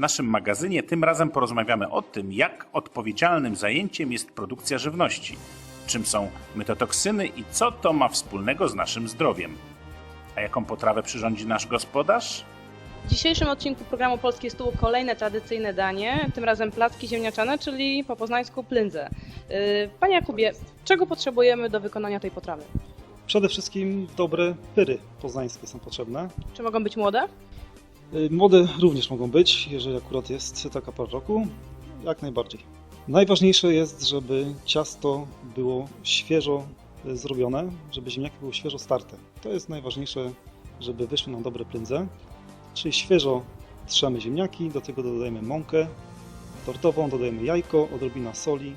W naszym magazynie tym razem porozmawiamy o tym, jak odpowiedzialnym zajęciem jest produkcja żywności, czym są mytotoksyny i co to ma wspólnego z naszym zdrowiem. A jaką potrawę przyrządzi nasz gospodarz? W dzisiejszym odcinku programu Polskie Stół kolejne tradycyjne danie, tym razem placki ziemniaczane, czyli po poznańsku plędze. Yy, Panie Jakubie, czego potrzebujemy do wykonania tej potrawy? Przede wszystkim dobre pyry poznańskie są potrzebne. Czy mogą być młode? Y, Młode również mogą być, jeżeli akurat jest taka pora roku, jak najbardziej. Najważniejsze jest, żeby ciasto było świeżo y, zrobione, żeby ziemniaki były świeżo starte. To jest najważniejsze, żeby wyszły nam dobre plędze. Czyli świeżo trzemy ziemniaki, do tego dodajemy mąkę tortową, dodajemy jajko, odrobina soli,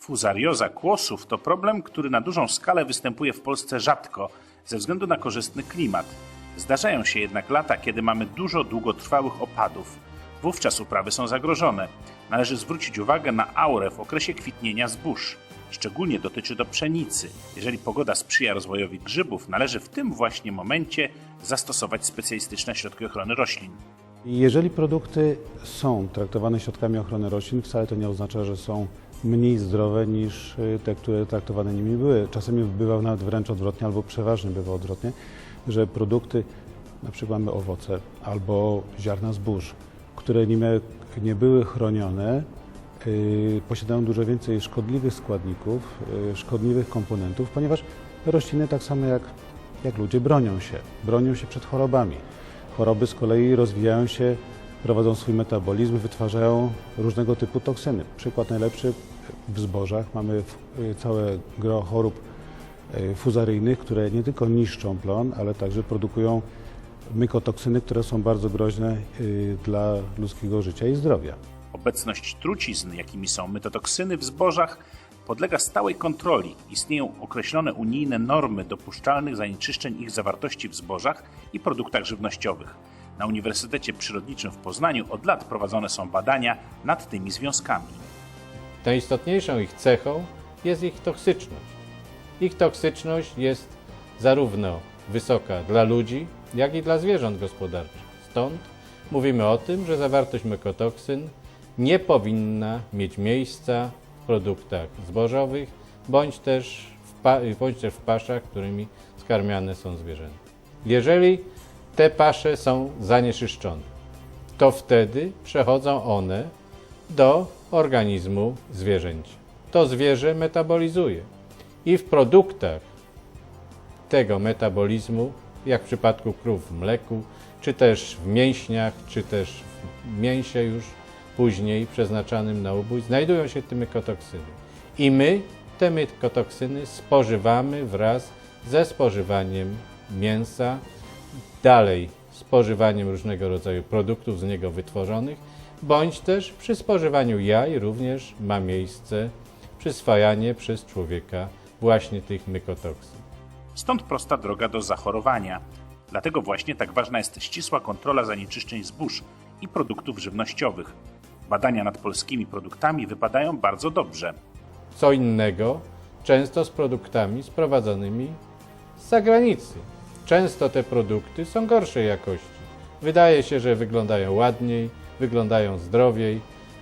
Fuzarioza kłosów to problem, który na dużą skalę występuje w Polsce rzadko ze względu na korzystny klimat. Zdarzają się jednak lata, kiedy mamy dużo długotrwałych opadów. Wówczas uprawy są zagrożone. Należy zwrócić uwagę na aurę w okresie kwitnienia zbóż. Szczególnie dotyczy to pszenicy. Jeżeli pogoda sprzyja rozwojowi grzybów, należy w tym właśnie momencie zastosować specjalistyczne środki ochrony roślin. Jeżeli produkty są traktowane środkami ochrony roślin, wcale to nie oznacza, że są mniej zdrowe niż y, te, które traktowane nimi były. Czasami bywa nawet wręcz odwrotnie, albo przeważnie bywa odwrotnie, że produkty, na przykład mamy owoce albo ziarna zbóż, które nie, nie były chronione, y, posiadają dużo więcej szkodliwych składników, y, szkodliwych komponentów, ponieważ rośliny tak samo jak, jak ludzie bronią się, bronią się przed chorobami. Choroby z kolei rozwijają się, prowadzą swój metabolizm, wytwarzają różnego typu toksyny. Przykład najlepszy w zbożach mamy y, całe gro chorób y, fuzaryjnych, które nie tylko niszczą plon, ale także produkują mykotoksyny, które są bardzo groźne y, dla ludzkiego życia i zdrowia. Obecność trucizn, jakimi są mytotoksyny w zbożach, podlega stałej kontroli. Istnieją określone unijne normy dopuszczalnych zanieczyszczeń ich zawartości w zbożach i produktach żywnościowych. Na Uniwersytecie Przyrodniczym w Poznaniu od lat prowadzone są badania nad tymi związkami. Najistotniejszą ich cechą jest ich toksyczność. Ich toksyczność jest zarówno wysoka dla ludzi, jak i dla zwierząt gospodarczych. Stąd mówimy o tym, że zawartość mykotoksyn nie powinna mieć miejsca w produktach zbożowych bądź też w, bądź też w paszach, którymi skarmiane są zwierzęta. Jeżeli te pasze są zanieczyszczone, to wtedy przechodzą one do organizmu zwierzęcia. To zwierzę metabolizuje i w produktach tego metabolizmu, jak w przypadku krów w mleku, czy też w mięśniach, czy też w mięsie już później przeznaczanym na ubój, znajdują się te mykotoksyny. I my te mykotoksyny spożywamy wraz ze spożywaniem mięsa, dalej spożywaniem różnego rodzaju produktów z niego wytworzonych, bądź też przy spożywaniu jaj również ma miejsce przyswajanie przez człowieka właśnie tych mykotoksyn. Stąd prosta droga do zachorowania. Dlatego właśnie tak ważna jest ścisła kontrola zanieczyszczeń zbóż i produktów żywnościowych. Badania nad polskimi produktami wypadają bardzo dobrze. Co innego często z produktami sprowadzonymi z zagranicy. Często te produkty są gorszej jakości. Wydaje się, że wyglądają ładniej, wyglądają zdrowiej,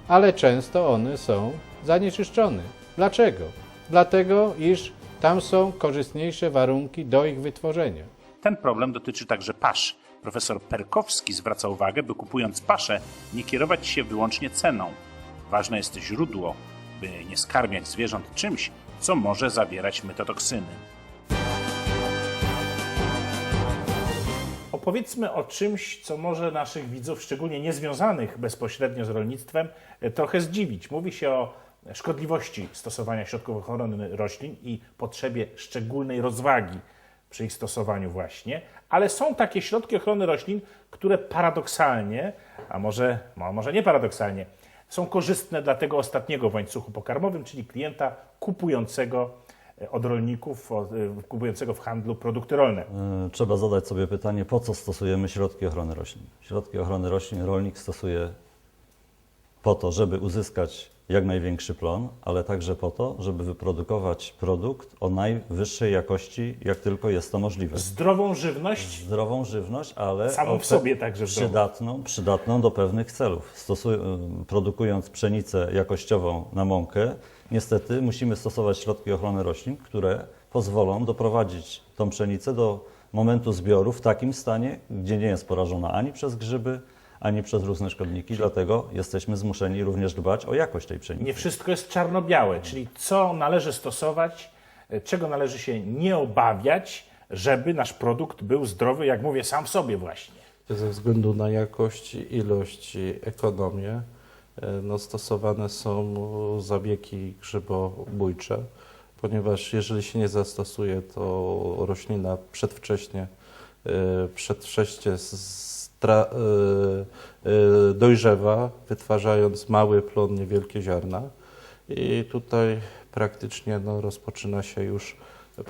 ale często one są zanieczyszczone. Dlaczego? Dlatego, iż tam są korzystniejsze warunki do ich wytworzenia. Ten problem dotyczy także pasz. Profesor Perkowski zwraca uwagę, by kupując paszę, nie kierować się wyłącznie ceną. Ważne jest źródło, by nie skarmiać zwierząt czymś, co może zawierać mytotoksyny. Opowiedzmy o czymś, co może naszych widzów, szczególnie niezwiązanych bezpośrednio z rolnictwem, e, trochę zdziwić. Mówi się o szkodliwości stosowania środków ochrony roślin i potrzebie szczególnej rozwagi przy ich stosowaniu właśnie, ale są takie środki ochrony roślin, które paradoksalnie, a może, a może nie paradoksalnie, są korzystne dla tego ostatniego w łańcuchu pokarmowym, czyli klienta kupującego od rolników, od, e, kupującego w handlu produkty rolne. Y, Trzeba zadać sobie pytanie, po co stosujemy środki ochrony roślin. Środki ochrony roślin rolnik stosuje po to, żeby uzyskać jak największy plon, ale także po to, żeby wyprodukować produkt o najwyższej jakości, jak tylko jest to możliwe. Zdrową żywność Zdrową żywność, ale Samą w sobie także przydatną, przydatną do pewnych celów. Stosuj, y, produkując pszenicę jakościową na mąkę, niestety musimy stosować środki ochrony roślin, które pozwolą doprowadzić tą pszenicę do momentu zbioru w takim stanie, gdzie nie jest porażona ani przez grzyby, ani przez różne szkodniki. Dlatego jesteśmy zmuszeni również dbać o jakość tej pszenicy. nie wszystko jest czarno-białe, czyli co należy stosować, e, czego należy się nie obawiać, żeby nasz produkt był zdrowy, jak mówię, sam w sobie właśnie. Ze względu na jakość, ilość i ekonomię e, no, stosowane są zabiegi grzybobójcze, ponieważ jeżeli się nie zastosuje, to roślina przedwcześnie, e, przedwcześnie dojrzewa, wytwarzając mały plon, niewielkie ziarna. I tutaj praktycznie no, rozpoczyna się już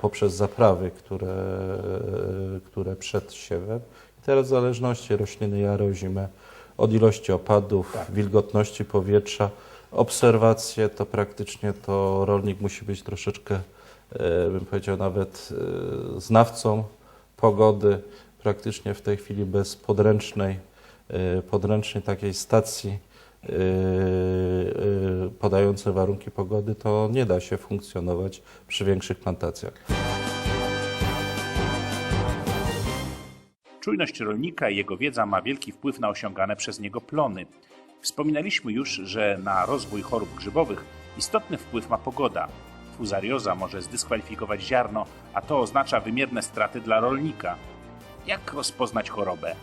poprzez zaprawy, które, które przed siewem. I teraz w zależności rośliny jaro, zimę, od ilości opadów, wilgotności powietrza, obserwacje, to praktycznie to rolnik musi być troszeczkę, bym powiedział, nawet znawcą pogody. Praktycznie w tej chwili bez podręcznej, e, podręcznej takiej stacji e, e, podającej warunki pogody, to nie da się funkcjonować przy większych plantacjach. Czujność rolnika i jego wiedza ma wielki wpływ na osiągane przez niego plony. Wspominaliśmy już, że na rozwój chorób grzybowych istotny wpływ ma pogoda. Fuzarioza może zdyskwalifikować ziarno, a to oznacza wymierne straty dla rolnika. Jak rozpoznać chorobę?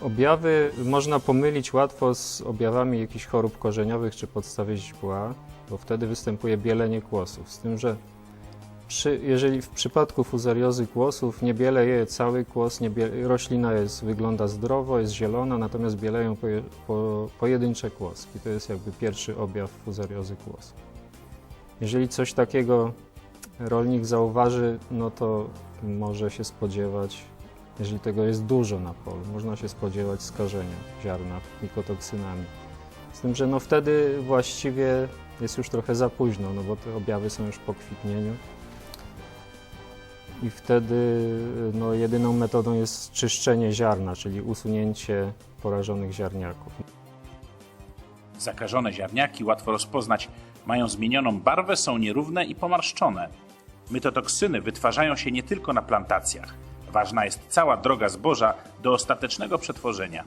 Objawy można pomylić łatwo z objawami jakichś chorób korzeniowych czy podstawy źdźbła, bo wtedy występuje bielenie kłosów. Z tym, że przy, jeżeli w przypadku fuzariozy kłosów nie bieleje cały kłos, nie bie, roślina jest, wygląda zdrowo, jest zielona, natomiast bieleją po, pojedyncze kłoski. To jest jakby pierwszy objaw fuzariozy kłosów. Jeżeli coś takiego rolnik zauważy, no to może się spodziewać jeżeli tego jest dużo na polu, można się spodziewać skażenia ziarna mikotoksynami. Z tym, że no wtedy właściwie jest już trochę za późno, no bo te objawy są już po kwitnieniu. I wtedy no, jedyną metodą jest czyszczenie ziarna, czyli usunięcie porażonych ziarniaków. Zakażone ziarniaki łatwo rozpoznać. Mają zmienioną barwę, są nierówne i pomarszczone. Mytotoksyny wytwarzają się nie tylko na plantacjach. Ważna jest cała droga zboża do ostatecznego przetworzenia.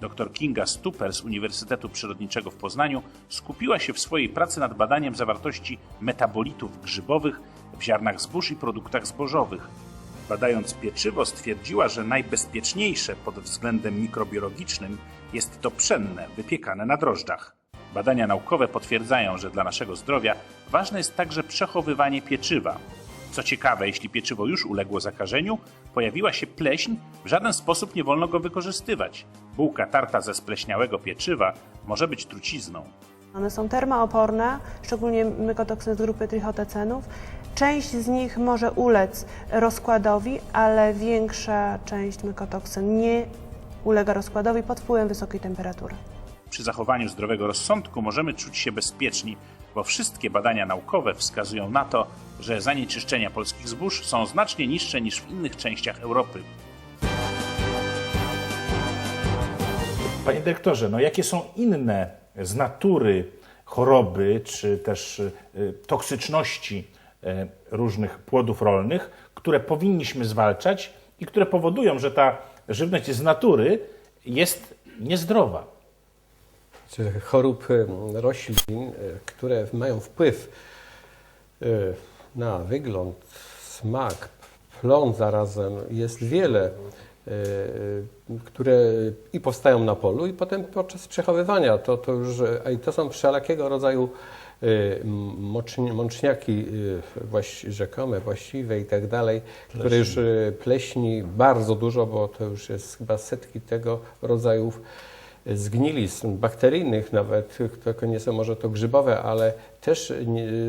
Dr Kinga Stuper z Uniwersytetu Przyrodniczego w Poznaniu skupiła się w swojej pracy nad badaniem zawartości metabolitów grzybowych w ziarnach zbóż i produktach zbożowych. Badając pieczywo stwierdziła, że najbezpieczniejsze pod względem mikrobiologicznym jest to pszenne, wypiekane na drożdżach. Badania naukowe potwierdzają, że dla naszego zdrowia ważne jest także przechowywanie pieczywa. Co ciekawe, jeśli pieczywo już uległo zakażeniu, pojawiła się pleśń, w żaden sposób nie wolno go wykorzystywać. Bułka tarta ze spleśniałego pieczywa może być trucizną. One są termooporne, szczególnie mykotoksyny z grupy trichotecenów. Część z nich może ulec rozkładowi, ale większa część mykotoksyn nie ulega rozkładowi pod wpływem wysokiej temperatury. Przy zachowaniu zdrowego rozsądku możemy czuć się bezpieczni, bo wszystkie badania naukowe wskazują na to, że zanieczyszczenia polskich zbóż są znacznie niższe niż w innych częściach Europy. Panie dyrektorze, no jakie są inne z natury choroby czy też y, toksyczności y, różnych płodów rolnych, które powinniśmy zwalczać i które powodują, że ta żywność z natury jest niezdrowa? Czy chorób em, roślin, e, które mają wpływ e, na wygląd, smak, plon zarazem, jest wiele, które i powstają na polu, i potem podczas przechowywania. To, to już, i to są wszelakiego rodzaju mączniaki rzekome, właściwe i tak dalej, które już pleśni bardzo dużo, bo to już jest chyba setki tego rodzajów zgnilizn bakteryjnych nawet, tylko nie są może to grzybowe, ale też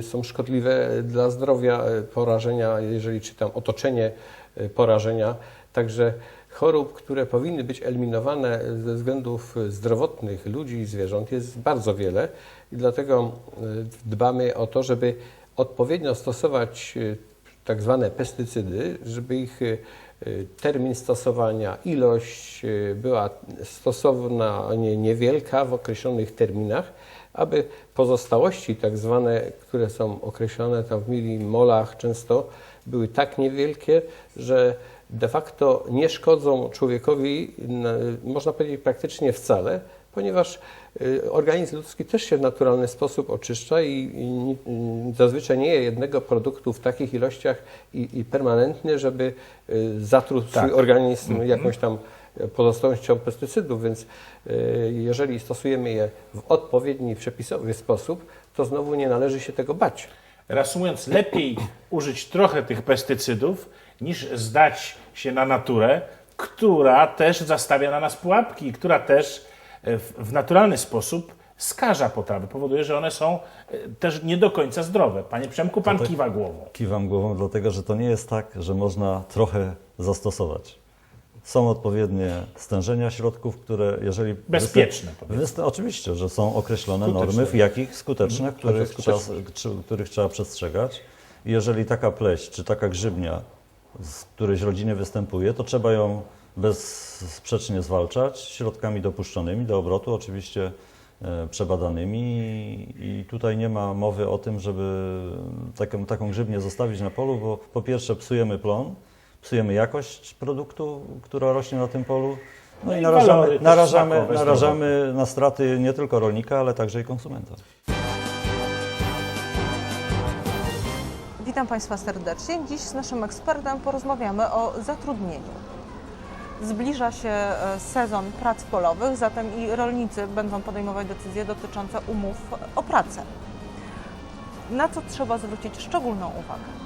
są szkodliwe dla zdrowia e, porażenia, jeżeli czytam otoczenie e, porażenia. Także chorób, które powinny być eliminowane ze względów zdrowotnych ludzi i zwierząt jest bardzo wiele i dlatego e, dbamy o to, żeby odpowiednio stosować tak zwane pestycydy, żeby ich termin stosowania, ilość e, była stosowna nie, niewielka w określonych terminach, aby pozostałości tak zwane, które są określone tam w milimolach często, były tak niewielkie, że de facto nie szkodzą człowiekowi, na- można powiedzieć praktycznie wcale, ponieważ y, organizm ludzki też się w naturalny sposób oczyszcza i, i y, zazwyczaj nie je jednego produktu w takich ilościach i, i permanentnie, żeby y, zatruć Tak. swój organizm jakąś tam pozostałością pestycydów, więc jeżeli stosujemy je w odpowiedni, przepisowy sposób, to znowu nie należy się tego bać. Reasumując, lepiej użyć trochę tych pestycydów, niż zdać się na naturę, która też zastawia na nas pułapki, która też w, w naturalny sposób skaża potrawy, powoduje, że one są e, też nie do końca zdrowe. Panie Przemku, pan tak. kiwa głową. Kiwam głową, dlatego że to nie jest tak, że można trochę zastosować. Są odpowiednie stężenia środków, które jeżeli... Bezpieczne, występ, oczywiście, że są określone Skuteczne. normy, w jakich skuteczne, których, skuteczne. trzeba, których trzeba przestrzegać. I jeżeli taka pleść czy taka grzybnia z którejś rodziny występuje, to trzeba ją bezsprzecznie zwalczać środkami dopuszczonymi do obrotu, oczywiście e, przebadanymi i tutaj nie ma mowy o tym, żeby taką, taką grzybnię zostawić na polu, bo po pierwsze psujemy plon, psujemy jakość produktu, która rośnie na tym polu, no, No i narażamy, narażamy, narażamy na straty nie tylko rolnika, ale także i konsumenta. Witam Państwa serdecznie. Dziś z naszym ekspertem porozmawiamy o zatrudnieniu. Zbliża się e, sezon prac polowych, zatem i rolnicy będą podejmować decyzje dotyczące umów o pracę. Na co trzeba zwrócić szczególną uwagę?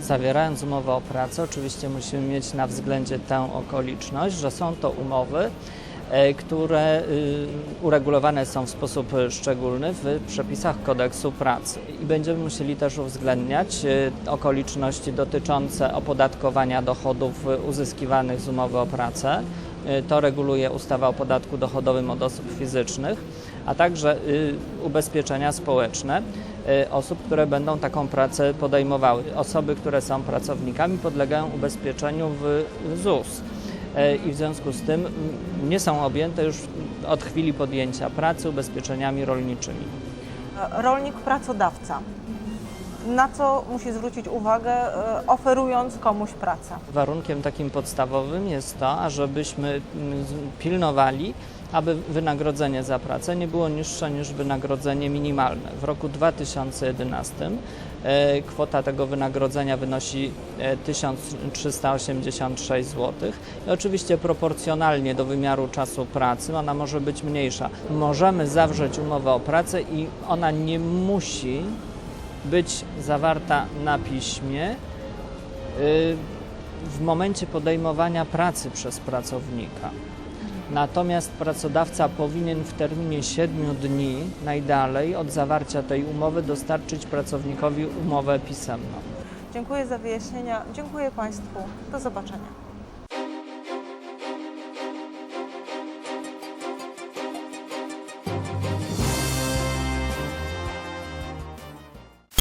Zawierając umowę o pracę, oczywiście musimy mieć na względzie tę okoliczność, że są to umowy, które y, uregulowane są w sposób e, szczególny w przepisach kodeksu pracy. I będziemy musieli też uwzględniać e, okoliczności dotyczące opodatkowania dochodów e, uzyskiwanych z umowy o pracę. E, To reguluje ustawa o podatku dochodowym od osób fizycznych, a także y, ubezpieczenia społeczne y, osób, które będą taką pracę podejmowały. Osoby, które są pracownikami, podlegają ubezpieczeniu w ZUS. E, I w związku z tym mm, nie są objęte już od chwili podjęcia pracy ubezpieczeniami rolniczymi. E, Rolnik, pracodawca. Na co musi zwrócić uwagę, e, oferując komuś pracę? Warunkiem takim podstawowym jest to, ażebyśmy mm, pilnowali, aby wynagrodzenie za pracę nie było niższe niż wynagrodzenie minimalne. W roku 2011 e, kwota tego wynagrodzenia wynosi e, 1386 zł. I oczywiście proporcjonalnie do wymiaru czasu pracy ona może być mniejsza. Możemy zawrzeć umowę o pracę i ona nie musi być zawarta na piśmie y, w momencie podejmowania pracy przez pracownika. Natomiast pracodawca powinien w terminie 7 dni najdalej od zawarcia tej umowy dostarczyć pracownikowi umowę pisemną. Dziękuję za wyjaśnienia. Dziękuję Państwu. Do zobaczenia.